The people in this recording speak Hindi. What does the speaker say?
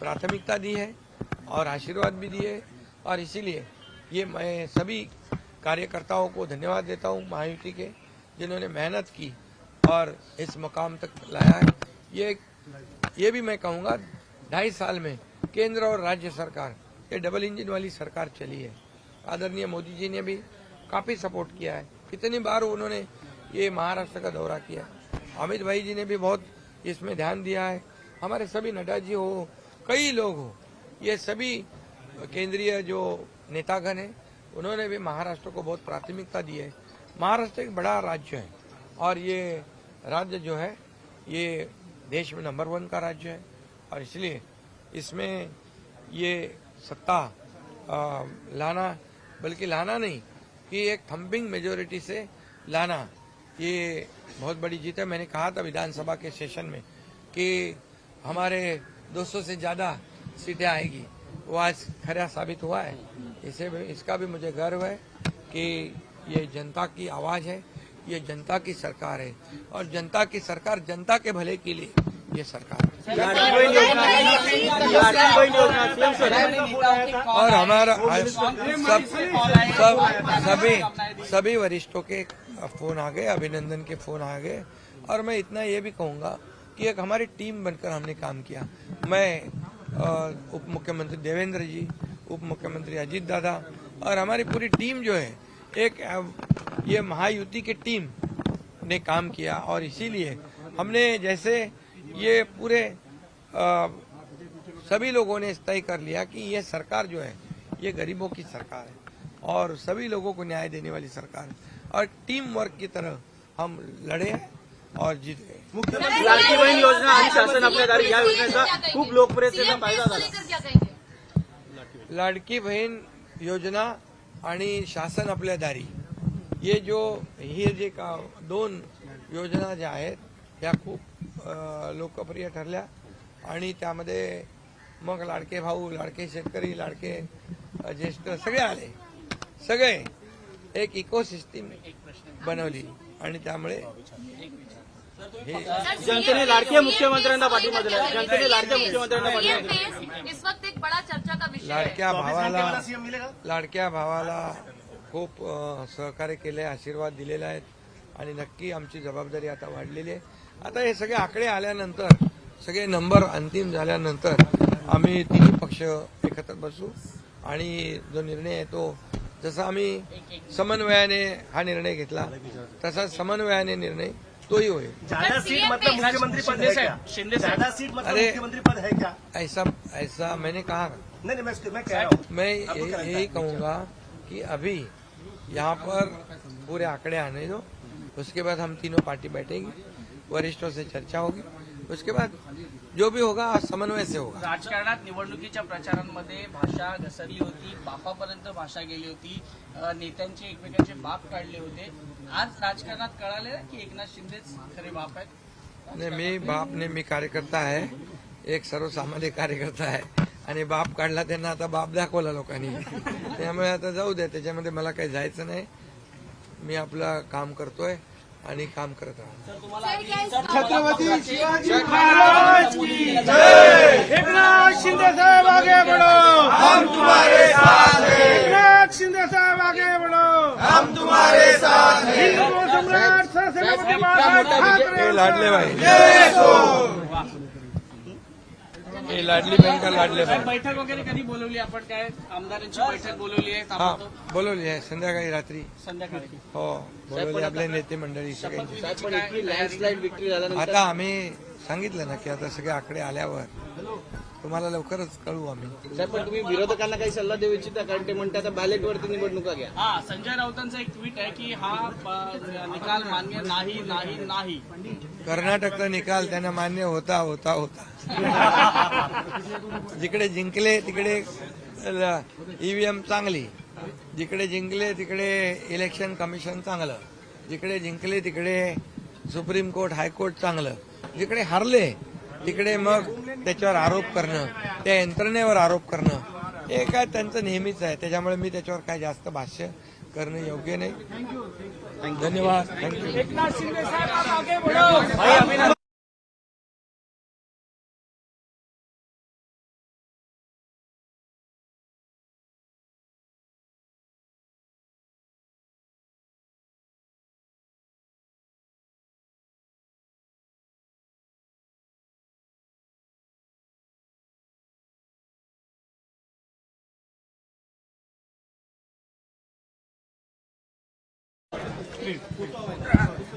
प्राथमिकता दी है और आशीर्वाद भी दिए और इसीलिए ये मैं सभी कार्यकर्ताओं को धन्यवाद देता हूँ महायुति के, जिन्होंने मेहनत की और इस मकाम तक लाया है। ये ये भी मैं कहूँगा, ढाई साल में केंद्र और राज्य सरकार, ये डबल इंजन वाली सरकार चली है। आदरणीय मोदी जी ने भी काफ़ी सपोर्ट किया है। कितनी बार उन्होंने ये महाराष्ट्र का दौरा किया। अमित भाई जी ने भी बहुत इसमें ध्यान दिया है। हमारे सभी नड्डा जी हो कई लोग हो। ये सभी केंद्रीय जो नेतागण है उन्होंने भी महाराष्ट्र को बहुत प्राथमिकता दी है। महाराष्ट्र एक बड़ा राज्य है और ये राज्य जो है ये देश में नंबर वन का राज्य है और इसलिए इसमें ये सत्ता आ, लाना बल्कि लाना नहीं कि एक थम्पिंग मेजोरिटी से लाना ये बहुत बड़ी जीत है। मैंने कहा था विधानसभा के सेशन में कि हमारे 200 से ज़्यादा सीटें आएगी। वो आज खरा साबित हुआ है। इसे भी इसका भी मुझे गर्व है कि ये जनता की आवाज़ है ये जनता की सरकार है और जनता की सरकार जनता के भले के लिए ये सरकार है। और हमारा सब सब सभी सभी वरिष्ठों के फ़ोन आ गए अभिनंदन के फ़ोन आ गए। और मैं इतना ये भी कहूँगा कि एक हमारी टीम बनकर हमने काम किया। मैं उप मुख्यमंत्री देवेंद्र जी उप मुख्यमंत्री अजीत दादा और हमारी पूरी टीम जो है एक ये महायुति की टीम ने काम किया और इसीलिए हमने जैसे ये पूरे अ, सभी लोगों ने तय कर लिया कि ये सरकार जो है ये गरीबों की सरकार है और सभी लोगों को न्याय देने वाली सरकार है। और टीम वर्क की तरह हम लड़े हैं। और जीत गए। मुख्यमंत्री लाडकी बहीण योजना आणि शासन आपल्या दारी या योजनेचा खूप लोकप्रियतेचा फायदा झाला लाडकी बहीण योजना आणि शासन आपल्या दारी। ये जो हे जे का दोन योजना ज्या आहेत या खूप लोकप्रिय ठरल्या आणि त्यामध्ये मग लाडके भाऊ लाडके शेतकरी लाडके ज्येष्ठ सगळे आले. सगळे एक इकोसिस्टीम बनवली आणि त्यामुळे जनतेने लाडक्या मुख्यमंत्र्यांना पाठिंबा दिला जनतेने लाडक्या मुख्यमंत्र्यांना पाठिंबा दिला इस वक्त एक बड़ा चर्चा का विषय लाडक्या भावाला लाडक्या भावाला खूप सहकार्य केले आशीर्वाद दिलेले आहेत आणि नक्की आमची जबाबदारी आता वाढलेली आहे. आता हे सगळे आकडे आल्यानंतर सगळे नंबर अंतिम झाल्यानंतर आम्ही तिन्ही पक्ष एकत्र बसू. आणि जो निर्णय आहे तो जसा आम्ही समन्वयाने हा निर्णय घेतला तसा समन्वयाने निर्णय तोही होईल ज़्यादा सीट मतलब मुख्यमंत्री पद है क्या? ज़्यादा सीट मतलब अरे- मुख्यमंत्री पद है क्या? ऐसा ऐसा मैंने कहा नहीं नहीं मैं मैं कह रहा हूँ। मैं यही कहूँगा कि अभी यहाँ पर पूरे आंकड़े आने दो। उसके बाद हम तीनों पार्टी बैठेंगी। वरिष्ठों से चर्चा होगी। उसके बाद जो भी होगा समन्वय से होगा। राजकारणात निवडणुकीच्या प्रचारांमध्ये भाषा घसरली होती बापापर्यंत भाषा गेली होती नेत्यांचे एकमेकांचे बाप काढले होते. आज राजकारणात कळाले की एकनाथ शिंदेच खरे बाप आहेत. नाही मी बाप ने मी कार्यकर्ता आहे. एक सर्वसामान्य कार्यकर्ता आहे. आणि बाप काढला त्यांना आता बाप दाखवला लोकांनी. त्यामुळे आता जाऊ द्या त्याच्यामध्ये मला काही जायचं नाही. मी आपलं काम करतोय. आणि काम करत राहणार. एकनाथ शिंदे साहब आगे बढ़ो. हम तुम्हारे साथ हैं। एकनाथ शिंदे साहब आगे बढ़ो. हम तुम्हारे साथ हैं। हिंदू सम्राट महाराज ठाकरे लाडले भाई। हे लाडली बहीण का लाडले भाई बैठक वगैरे कधी बोलवली? आपण काय आमदारांची बैठक बोलवली आहे? हा ताबडतोब बोलवली आहे. संध्याकाळी रात्री. संध्याकाळी. हो बोलवली आपले नेते मंडळी सगळ्यांची साहेब पण इतकी लँडस्लाईड विक्री झाल्यानंतर आता आम्ही सांगितलं ना की आता सगळे आकडे आल्यावर तुम्हाला लवकरच कळू आम्ही. साहेब पण तुम्ही विरोधकांना काही सल्ला देऊ इच्छिता? कारण ते म्हणतात आता बॅलेट वरती निवडणुका घ्या. हा संजय राऊतांचं एक ट्विट आहे की हा निकाल मान्य नाही नाही नाही. कर्नाटकचा निकाल त्यांना मान्य होता होता होता. जिकडे जिंकले तिकडे ईव्हीएम चांगली. जिकडे जिंकले तिकडे इलेक्शन कमिशन चांगलं. जिकडे जिंकले तिकडे सुप्रीम कोर्ट हायकोर्ट चांगलं. जिकडे हारले तिकडे मग त्याच्यावर आरोप करणं त्या यंत्रणेवर आरोप करणं हे काय त्यांचं नेहमीच आहे. त्याच्यामुळे मी त्याच्यावर काय जास्त भाष्य करणं योग्य नाही. धन्यवाद. Thank you Obrigado.